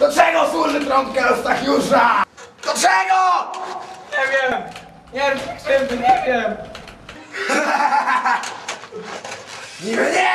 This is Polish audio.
Do czego służy trąbkę Eustachiusza! Do czego? Nie wiem! Nie wiem, nie wiem! Niby nie!